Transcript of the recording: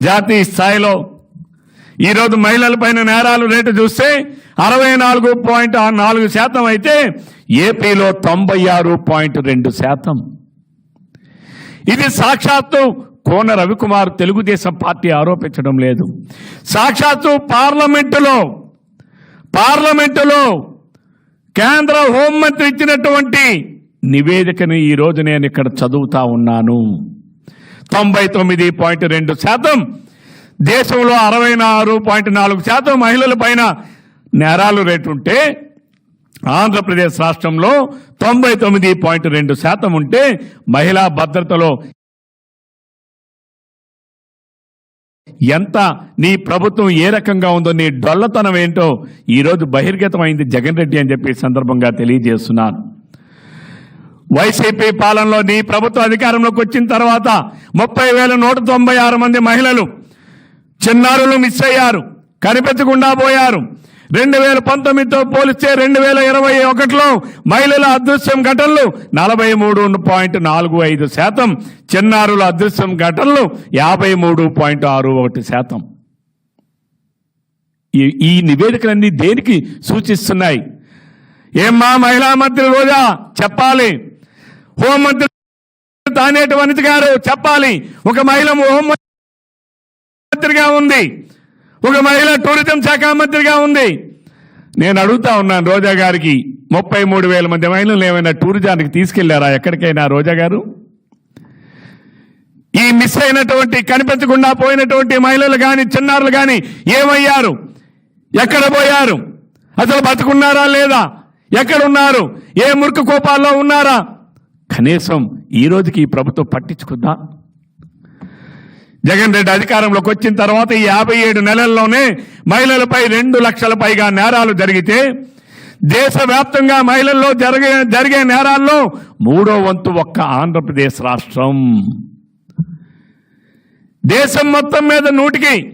జాతీయ స్థాయిలో ఈరోజు మహిళల పైన నేరాలు రేటు చూస్తే అరవై నాలుగు పాయింట్ నాలుగు శాతం అయితే ఏపీలో తొంభై ఆరు పాయింట్ రెండు శాతం. ఇది సాక్షాత్తు కోన రవికుమార్ తెలుగుదేశం పార్టీ ఆరోపించడం లేదు. సాక్షాత్తు పార్లమెంటులో పార్లమెంటులో కేంద్ర హోంమంత్రి ఇచ్చినటువంటి నివేదికను ఈ రోజు నేను ఇక్కడ చదువుతా ఉన్నాను. తొంభై తొమ్మిది పాయింట్ రెండు శాతం. దేశంలో అరవై ఆరు పాయింట్ నాలుగు శాతం మహిళల పైన నేరాలు రేటు ఉంటే ఆంధ్రప్రదేశ్ రాష్ట్రంలో తొంభై తొమ్మిది పాయింట్ రెండు శాతం ఉంటే మహిళా భద్రతలో ఎంత నీ ప్రభుత్వం ఏ రకంగా ఉందో నీ డొల్లతనం ఏంటో ఈరోజు బహిర్గతమైంది జగన్ రెడ్డి అని చెప్పి సందర్భంగా తెలియజేస్తున్నాను. వైసీపీ పాలనలో నీ ప్రభుత్వం అధికారంలోకి వచ్చిన తర్వాత ముప్పై వేల నూట తొంభై ఆరు మంది మహిళలు చిన్నారులు మిస్ అయ్యారు కనిపించకుండా పోయారు. రెండు వేల పంతొమ్మిదితో పోలిస్తే రెండు వేల ఇరవై ఒకటిలో మహిళల అదృశ్యం ఘటనలు నలభై మూడు పాయింట్ నాలుగు ఐదు శాతం చిన్నారుల అదృశ్యం ఘటనలు యాభై మూడు పాయింట్ ఆరు ఒకటి శాతం. ఈ ఈ నివేదికలన్నీ దేనికి సూచిస్తున్నాయి? ఏమ్మా మహిళా మంత్రి రోజా చెప్పాలి. హోంమంత్రి తానేటి వనిత గారు చెప్పాలి. ఒక మహిళ హోంమంత్రిగా ఉంది. ఒక మహిళ టూరిజం శాఖ మంత్రిగా ఉంది. నేను అడుగుతా ఉన్నాను రోజా గారికి ముప్పై మూడు వేల మంది మహిళలు ఏమైనా టూరిజానికి తీసుకెళ్ళారా? ఎక్కడికైనా రోజా గారు? ఈ మిస్ అయినటువంటి కనిపించకుండా పోయినటువంటి మహిళలు కానీ చిన్నారులు కానీ ఏమయ్యారు? ఎక్కడ పోయారు? అసలు బతుకున్నారా లేదా? ఎక్కడున్నారు? ఏ మురికి కోపాల్లో ఉన్నారా? కనీసం ఈ రోజుకి ఈ ప్రభుత్వం పట్టించుకుందా? జగన్ రెడ్డి అధికారంలోకి వచ్చిన తర్వాత ఈ యాభై ఏడు నెలల్లోనే మహిళలపై రెండు లక్షల పైగా నేరాలు జరిగితే దేశవ్యాప్తంగా మహిళల్లో జరిగే జరిగే నేరాల్లో మూడో వంతు ఒక్క ఆంధ్రప్రదేశ్ రాష్ట్రం. దేశం మొత్తం మీద నూటికి